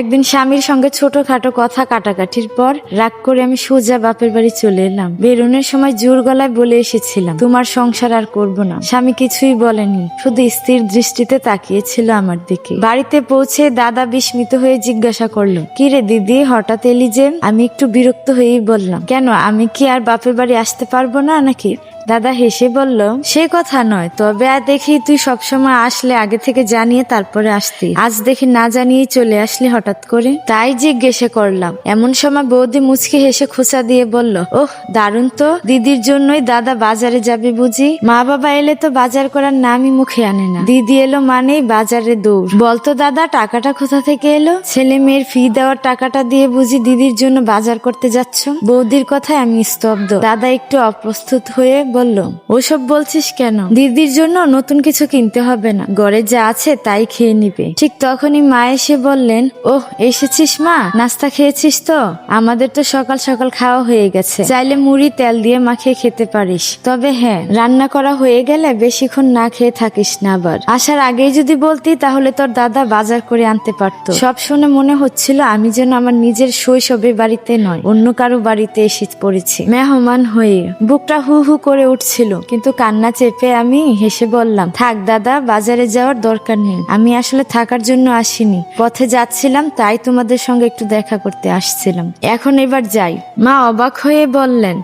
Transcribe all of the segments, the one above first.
একদিন স্বামীর সঙ্গে ছোটখাটো কথা কাটাকাটির পর রাগ করে আমি সোজা বাপের বাড়ি চলে এলাম। বেরোনোর সময় জোর গলায় বলে এসেছিলাম, তোমার সংসার আর করব না। স্বামী কিছুই বলেনি, শুধু স্থির দৃষ্টিতে তাকিয়েছিল আমার দিকে। বাড়িতে পৌঁছে দাদা বিস্মিত হয়ে জিজ্ঞাসা করল, কি রে দিদি, হঠাৎ এলি যে? আমি একটু বিরক্ত হয়েই বললাম, কেন, আমি কি আর বাপের বাড়ি আসতে পারব না নাকি? দাদা হেসে বলল, সে কথা নয়, তবে আর দেখি তুই সবসময় আসলে আগে থেকে জানিয়ে তারপরে আসতি। আজ দেখি না জানিয়ে চলে আসলি হঠাৎ করে। তাই জিজ্ঞেসে করলাম। এমন সময় বৌদি মুচকি হেসে খোঁচা দিয়ে বলল, ওহ, দারুণ তো, দিদির জন্যই দাদা বাজারে যাবে বুঝি। মা বাবা এলে তো বাজার করার নামই মুখে আনে না। দিদি এলো মানেই বাজারে দৌড়। বলতো, দাদা, টাকাটা কোথা থেকে এলো? ছেলে মেয়ের ফি দেওয়ার টাকাটা দিয়ে বুঝি দিদির জন্য বাজার করতে যাচ্ছ? বৌদির কথায় আমি স্তব্ধ। দাদা একটু অপ্রস্তুত হয়ে বলল, ওসব বলছিস কেন? দিদির জন্য নতুন কিছু কিনতে হবে না। ঘরে যা আছে তাই খেয়ে নিবে। ঠিক তখনই মা এসে বললেন, ওহ, এসেছিস মা? নাস্তা খেয়েছিস তো? আমাদের তো সকাল সকাল খাওয়া হয়ে গেছে। চাইলে মুড়ি, তেল দিয়ে মাখিয়ে খেতে পারিস। তবে হ্যাঁ রান্না করা হয়ে গেলে বেশিক্ষণ না খেয়ে থাকিস না আবার। আসার আগেই যদি বলতি, তাহলে তোর দাদা বাজার করে আনতে পারতো। সব শুনে মনে হচ্ছিল, আমি যেন আমার নিজের শৈশবে বাড়িতে নয়, অন্য কারও বাড়িতে এসে পড়েছি। মেহমান হয়ে বুকটা হু হু করে উঠছিল, কিন্তু কান্না চেপে আমি হেসে বললাম, থাক দাদা, বাজারে যাওয়ার দরকার নেই। আমি আসলে থাকার জন্য আসিনি। পথে যাচ্ছিলাম, তাই তোমাদের সঙ্গে একটু দেখা করতে আসছিলাম। এখন এবার যাই। মা অবাক হয়ে বললেন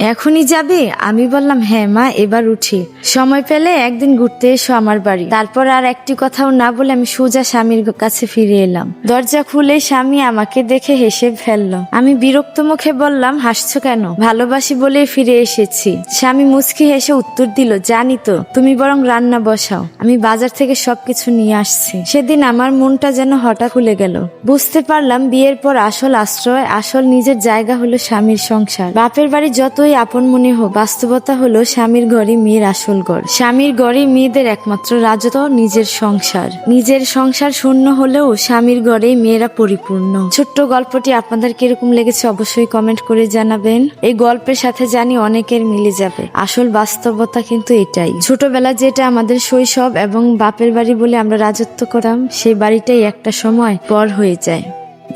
এখনই যাবে? আমি বললাম হ্যাঁ মা, এবার উঠি। সময় পেলে একদিন ঘুরতে এসো আমার বাড়ি। তারপর আর একটি কথাও না বলে আমি সোজা স্বামীর কাছে ফিরে এলাম। দরজা খুলে স্বামী আমাকে দেখে হেসে ফেলল। আমি বিরক্ত মুখে বললাম, হাসছো কেন? ভালোবাসি বলেই ফিরে এসেছি। স্বামী মুচকি হেসে উত্তর দিল, জানি তো, তুমি বরং রান্না বসাও। আমি বাজার থেকে সবকিছু নিয়ে আসছি। সেদিন আমার মনটা যেন হঠাৎ খুলে গেল। বুঝতে পারলাম বিয়ের পর আসল আশ্রয়, আসল নিজের জায়গা হলো স্বামীর সংসার। বাপের বাড়ি যতই আপন মনে হোক বাস্তবতা হলো স্বামীর ঘরে মেয়ের আসল ঘর। স্বামীর ঘরে মেয়েদের একমাত্র রাজত্ব, নিজের সংসার। নিজের সংসার শূন্য হলেও স্বামীর ঘরে মেয়েরা পরিপূর্ণ। ছোট্ট গল্পটি আপনাদের কীরকম লেগেছে অবশ্যই কমেন্ট করে জানাবেন। এই গল্পের সাথে জানি অনেকের মিলে যাবে। আসল বাস্তবতা কিন্তু এটাই। ছোটবেলা যেটা আমাদের শৈশব এবং বাপের বাড়ি বলে আমরা রাজত্ব করাম সেই বাড়িটাই একটা সময় পর হয়ে যায়।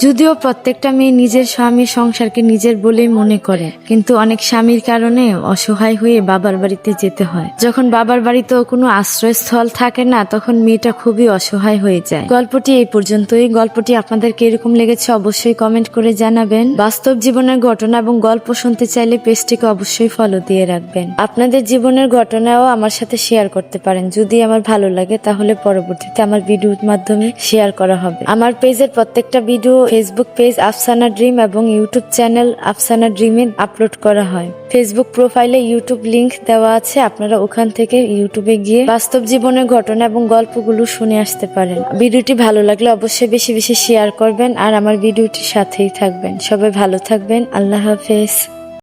যদিও প্রত্যেকটা মেয়ে নিজের স্বামী সংসারকে নিজের বলেই মনে করে, কিন্তু অনেক স্বামীর কারণে অসহায় হয়ে বাবার বাড়িতে যেতে হয়। যখন বাবার বাড়িতেও কোনো আশ্রয়স্থল থাকে না, তখন মেয়েটা খুবই অসহায় হয়ে যায়। গল্পটি এই পর্যন্তই। গল্পটি আপনাদেরকে এরকম লেগেছে অবশ্যই কমেন্ট করে জানাবেন। বাস্তব জীবনের ঘটনা এবং গল্প শুনতে চাইলে পেজটিকে অবশ্যই ফলো দিয়ে রাখবেন। আপনাদের জীবনের ঘটনাও আমার সাথে শেয়ার করতে পারেন। যদি আমার ভালো লাগে, তাহলে পরবর্তীতে আমার ভিডিওর মাধ্যমে শেয়ার করা হবে। আমার পেজের প্রত্যেকটা video Facebook page Afsana dream এবং ইউটিউব চ্যানেল আফসানা ড্রিমে আপলোড করা হয়। ফেসবুক প্রোফাইলে ইউটিউব লিংক দেওয়া আছে, আপনারা ওখান থেকে ইউটিউবে গিয়ে বাস্তব জীবনের ঘটনা এবং গল্পগুলো শুনে আসতে পারেন। ভিডিওটি ভালো লাগলে অবশ্যই বেশি বেশি শেয়ার করবেন আর আমার ভিডিওটির সাথেই থাকবেন। সবাই ভালো থাকবেন, আল্লাহ হাফেজ।